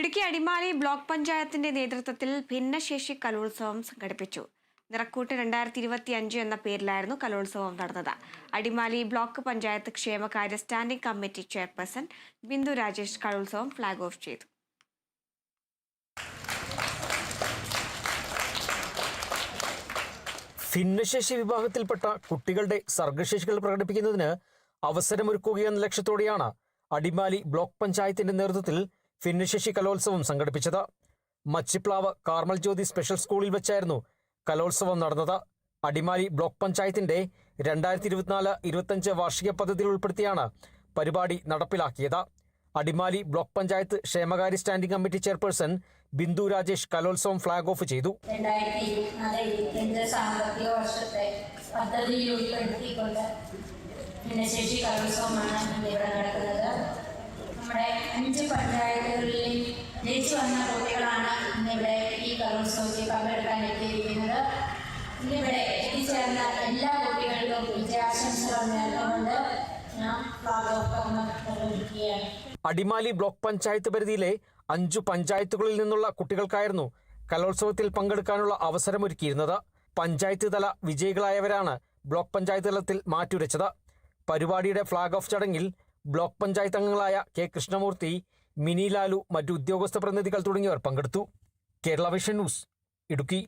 Idukki Adimali block പഞ്ചായത്തിന്റെ നേതൃത്വത്തിൽ ഭിന്നശേഷി കലോത്സവം സംഘടിപ്പിച്ചു. നിറക്കൂട്ട് രണ്ടായിരത്തി ഇരുപത്തി അഞ്ച് എന്ന പേരിലായിരുന്നു കലോത്സവം നടന്നത്. അടിമാലി ബ്ലോക്ക് പഞ്ചായത്ത് ക്ഷേമകാര്യ standing committee chairperson Bindu Rajesh കലോത്സവം ഫ്ലാഗ് ഓഫ് ചെയ്തു. ഭിന്നശേഷി വിഭാഗത്തിൽപ്പെട്ട കുട്ടികളുടെ സർഗശേഷികൾ പ്രകടിപ്പിക്കുന്നതിന് അവസരമൊരുക്കുകയെന്ന ലക്ഷ്യത്തോടെയാണ് അടിമാലി ബ്ലോക്ക് പഞ്ചായത്തിന്റെ നേതൃത്വത്തിൽ ഭിന്നശേഷി കലോത്സവം സംഘടിപ്പിച്ചത്. മച്ചിപ്ലാവ് കാർമൽ ജ്യോതി സ്പെഷ്യൽ സ്കൂളിൽ വെച്ചായിരുന്നു കലോത്സവം നടന്നത്. അടിമാലി ബ്ലോക്ക് പഞ്ചായത്തിന്റെ രണ്ടായിരത്തി ഇരുപത്തിനാല് ഇരുപത്തഞ്ച് വാർഷിക പദ്ധതിയിൽ ഉൾപ്പെടുത്തിയാണ് പരിപാടി നടപ്പിലാക്കിയത്. അടിമാലി ബ്ലോക്ക് പഞ്ചായത്ത് ക്ഷേമകാര്യ standing committee chairperson Bindu Rajesh കലോത്സവം ഫ്ളാഗ് ഓഫ് ചെയ്തു. സാമ്പത്തിക വർഷത്തെ ഉൾപ്പെടുത്തിക്കൊണ്ട് ഭിന്നശേഷി കലോത്സവമാണ് ഇന്നിവിടെ നടക്കുന്നത് നമ്മുടെ അഞ്ച് പഞ്ചായത്തുകളിൽ ജയിച്ചു വന്ന കുട്ടികളാണ് ഇന്നിവിടെ ഈ കലോത്സവത്തിൽ പങ്കെടുക്കാൻ എത്തിയിരിക്കുന്നത് ഇന്നിവിടെ എത്തിച്ചേർന്ന എല്ലാ കുട്ടികൾക്കും വിജയാശംസകൾ നേർന്നുകൊണ്ട് അടിമാലി ബ്ലോക്ക് പഞ്ചായത്ത് പരിധിയിലെ അഞ്ചു പഞ്ചായത്തുകളിൽ നിന്നുള്ള കുട്ടികൾക്കായിരുന്നു കലോത്സവത്തിൽ പങ്കെടുക്കാനുള്ള അവസരമൊരുക്കിയിരുന്നത്. പഞ്ചായത്ത് തല വിജയികളായവരാണ് ബ്ലോക്ക് പഞ്ചായത്ത് തലത്തിൽ മാറ്റുരച്ചത്. പരിപാടിയുടെ ഫ്ളാഗ് ഓഫ് ചടങ്ങിൽ ബ്ലോക്ക് പഞ്ചായത്ത് അംഗങ്ങളായ കെ കൃഷ്ണമൂർത്തി മിനി ലാലു മറ്റു ഉദ്യോഗസ്ഥ പ്രതിനിധികൾ തുടങ്ങിയവർ പങ്കെടുത്തു. Kerala vision news Idukki.